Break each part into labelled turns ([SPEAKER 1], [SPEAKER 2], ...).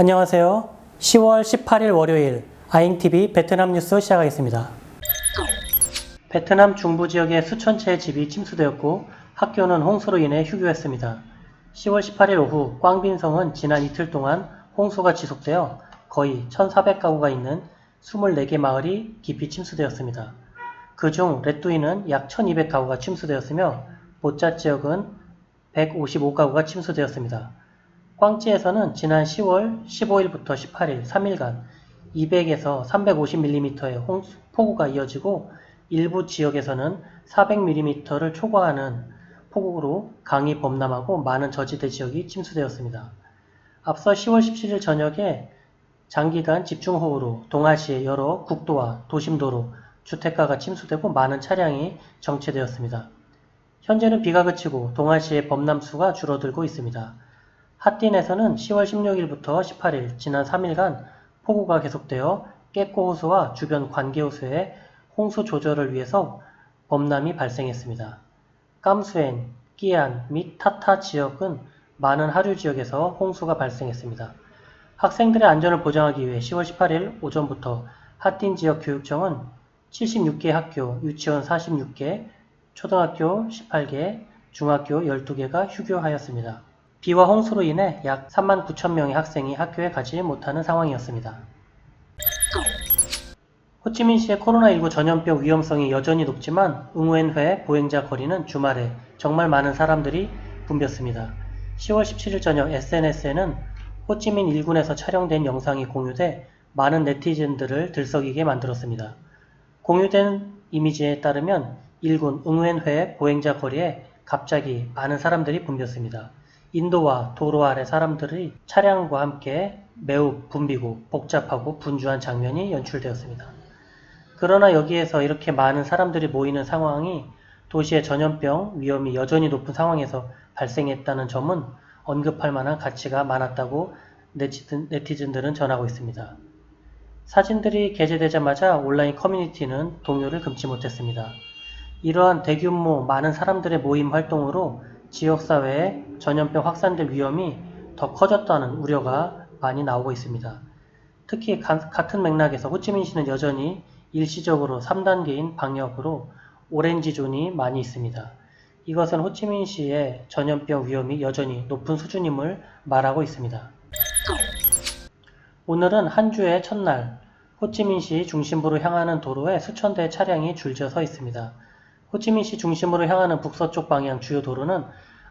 [SPEAKER 1] 안녕하세요. 10월 18일 월요일 아잉TV 베트남 뉴스 시작하겠습니다. 베트남 중부 지역에 수천 채의 집이 침수되었고 학교는 홍수로 인해 휴교했습니다. 10월 18일 오후 꽝빈성은 지난 이틀 동안 홍수가 지속되어 거의 1,400가구가 있는 24개 마을이 깊이 침수되었습니다. 그중 레뚜이는 약 1,200가구가 침수되었으며 보짜 지역은 155가구가 침수되었습니다. 꽝찌에서는 지난 10월 15일부터 18일 3일간 200에서 350mm의 폭우가 이어지고 일부 지역에서는 400mm를 초과하는 폭우로 강이 범람하고 많은 저지대 지역이 침수되었습니다. 앞서 10월 17일 저녁에 장기간 집중호우로 동아시의 여러 국도와 도심도로, 주택가가 침수되고 많은 차량이 정체되었습니다. 현재는 비가 그치고 동아시의 범람수가 줄어들고 있습니다. 핫딘에서는 10월 16일부터 18일 지난 3일간 폭우가 계속되어 깨꼬 호수와 주변 관계 호수의 홍수 조절을 위해서 범람이 발생했습니다. 깜수엔, 끼안 및 타타 지역은 많은 하류 지역에서 홍수가 발생했습니다. 학생들의 안전을 보장하기 위해 10월 18일 오전부터 핫딘 지역 교육청은 76개 학교, 유치원 46개, 초등학교 18개, 중학교 12개가 휴교하였습니다. 비와 홍수로 인해 약 3만 9천 명의 학생이 학교에 가지 못하는 상황이었습니다. 호치민시의 코로나19 전염병 위험성이 여전히 높지만 응우엔회 보행자 거리는 주말에 정말 많은 사람들이 붐볐습니다. 10월 17일 저녁 SNS에는 호치민 일군에서 촬영된 영상이 공유돼 많은 네티즌들을 들썩이게 만들었습니다. 공유된 이미지에 따르면 일군 응우엔회 보행자 거리에 갑자기 많은 사람들이 붐볐습니다. 인도와 도로 아래 사람들이 차량과 함께 매우 붐비고 복잡하고 분주한 장면이 연출되었습니다. 그러나 여기에서 이렇게 많은 사람들이 모이는 상황이 도시의 전염병 위험이 여전히 높은 상황에서 발생했다는 점은 언급할 만한 가치가 많았다고 네티즌 들은 전하고 있습니다. 사진들이 게재되자마자 온라인 커뮤니티는 동요를 금치 못했습니다. 이러한 대규모 많은 사람들의 모임 활동으로 지역사회의 전염병 확산될 위험이 더 커졌다는 우려가 많이 나오고 있습니다. 특히 같은 맥락에서 호치민시는 여전히 일시적으로 3단계인 방역으로 오렌지 존이 많이 있습니다. 이것은 호치민시의 전염병 위험이 여전히 높은 수준임을 말하고 있습니다. 오늘은 한 주의 첫날, 호치민시 중심부로 향하는 도로에 수천 대의 차량이 줄져 서 있습니다. 호치민시 중심으로 향하는 북서쪽 방향 주요 도로는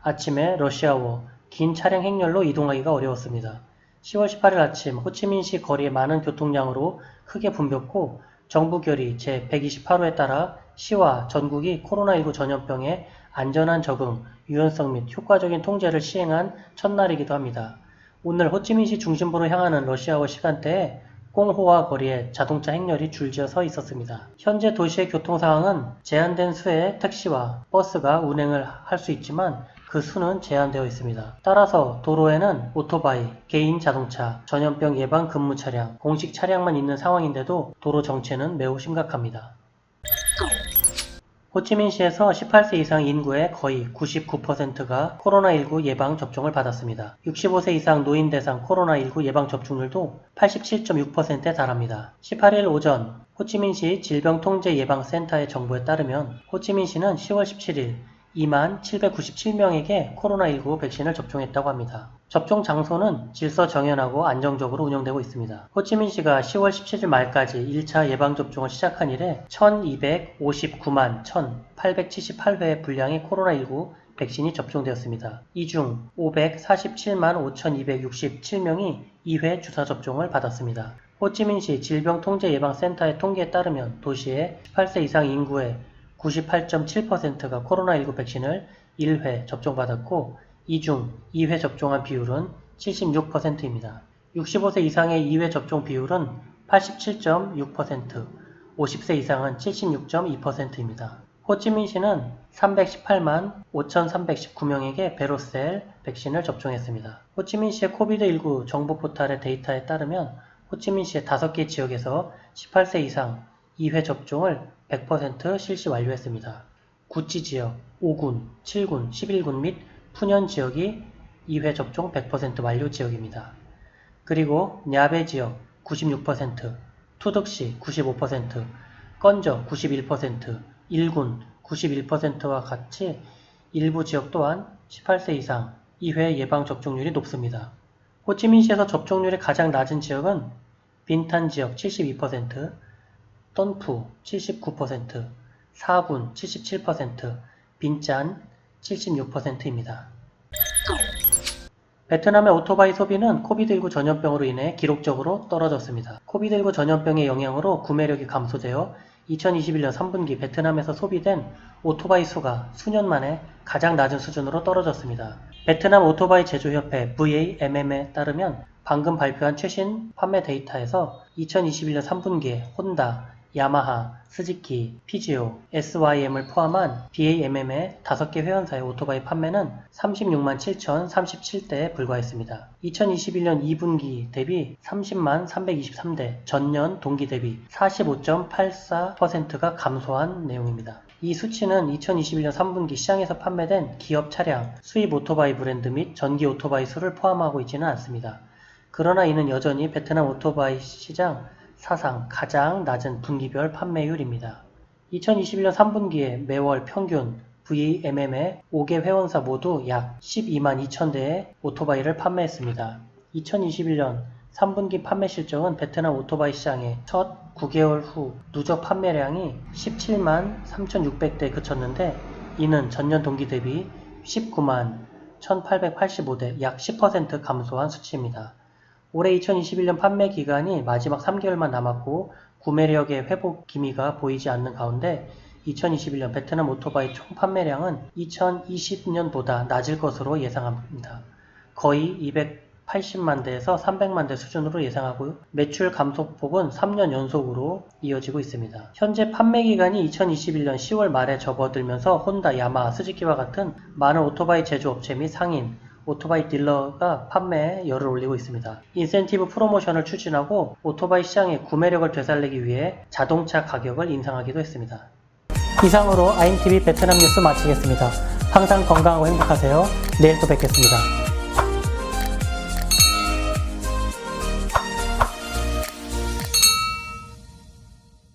[SPEAKER 1] 아침에 러시아워, 긴 차량 행렬로 이동하기가 어려웠습니다. 10월 18일 아침 호치민시 거리에 많은 교통량으로 크게 붐볐고 정부 결의 제128호에 따라 시와 전국이 코로나19 전염병의 안전한 적응, 유연성 및 효과적인 통제를 시행한 첫날이기도 합니다. 오늘 호치민시 중심부로 향하는 러시아워 시간대에 꽁호와 거리에 자동차 행렬이 줄지어 서 있었습니다. 현재 도시의 교통 상황은 제한된 수의 택시와 버스가 운행을 할 수 있지만 그 수는 제한되어 있습니다. 따라서 도로에는 오토바이, 개인 자동차, 전염병 예방 근무 차량, 공식 차량만 있는 상황인데도 도로 정체는 매우 심각합니다. 호치민시에서 18세 이상 인구의 거의 99%가 코로나19 예방 접종을 받았습니다. 65세 이상 노인 대상 코로나19 예방 접종률도 87.6%에 달합니다. 18일 오전 호치민시 질병통제예방센터의 정보에 따르면 호치민시는 10월 17일 2만 797명에게 코로나19 백신을 접종했다고 합니다. 접종 장소는 질서 정연하고 안정적으로 운영되고 있습니다. 호치민시가 10월 17일 말까지 1차 예방접종을 시작한 이래 1259만 1878회 분량의 코로나19 백신이 접종되었습니다. 이 중 547만 5267명이 2회 주사 접종을 받았습니다. 호치민시 질병통제예방센터의 통계에 따르면 도시의 18세 이상 인구의 98.7%가 코로나19 백신을 1회 접종받았고 이중 2회 접종한 비율은 76%입니다. 65세 이상의 2회 접종 비율은 87.6%, 50세 이상은 76.2%입니다. 호치민시는 318만 5,319명에게 베로셀 백신을 접종했습니다. 호치민시의 코비드19 정보 포탈의 데이터에 따르면 호치민시의 5개 지역에서 18세 이상 2회 접종을 100% 실시 완료했습니다. 구치 지역 5군, 7군, 11군 및 푸년 지역이 2회 접종 100% 완료 지역입니다. 그리고 냐베 지역 96%, 투덕시 95%, 건저 91%, 일군 91%와 같이 일부 지역 또한 18세 이상 2회 예방 접종률이 높습니다. 호치민시에서 접종률이 가장 낮은 지역은 빈탄 지역 72%, 떤푸 79%, 사군 77%, 빈짠 76%입니다. 베트남의 오토바이 소비는 코비드19 전염병으로 인해 기록적으로 떨어졌습니다. 코비드19 전염병의 영향으로 구매력이 감소되어 2021년 3분기 베트남에서 소비된 오토바이 수가 수년 만에 가장 낮은 수준으로 떨어졌습니다. 베트남 오토바이 제조협회 VAMM에 따르면 방금 발표한 최신 판매 데이터에서 2021년 3분기에 혼다, 야마하, 스즈키, 피지오, SYM을 포함한 BAMM의 5개 회원사의 오토바이 판매는 36만 7,037대에 불과했습니다. 2021년 2분기 대비 30만 323대, 전년 동기 대비 45.84%가 감소한 내용입니다. 이 수치는 2021년 3분기 시장에서 판매된 기업 차량, 수입 오토바이 브랜드 및 전기 오토바이 수를 포함하고 있지는 않습니다. 그러나 이는 여전히 베트남 오토바이 시장 사상 가장 낮은 분기별 판매율입니다. 2021년 3분기에 매월 평균 VMM의 5개 회원사 모두 약 12만 2천 대의 오토바이를 판매했습니다. 2021년 3분기 판매 실적은 베트남 오토바이 시장의 첫 9개월 후 누적 판매량이 17만 3,600대에 그쳤는데 이는 전년 동기 대비 19만 1,885대 약 10% 감소한 수치입니다. 올해 2021년 판매 기간이 마지막 3개월만 남았고 구매력의 회복 기미가 보이지 않는 가운데 2021년 베트남 오토바이 총 판매량은 2020년보다 낮을 것으로 예상합니다. 거의 280만 대에서 300만 대 수준으로 예상하고 매출 감소폭은 3년 연속으로 이어지고 있습니다. 현재 판매 기간이 2021년 10월 말에 접어들면서 혼다, 야마하, 스즈키와 같은 많은 오토바이 제조업체 및 상인, 오토바이 딜러가 판매에 열을 올리고 있습니다. 인센티브 프로모션을 추진하고 오토바이 시장의 구매력을 되살리기 위해 자동차 가격을 인상하기도 했습니다. 이상으로 아임TV 베트남 뉴스 마치겠습니다. 항상 건강하고 행복하세요. 내일 또 뵙겠습니다.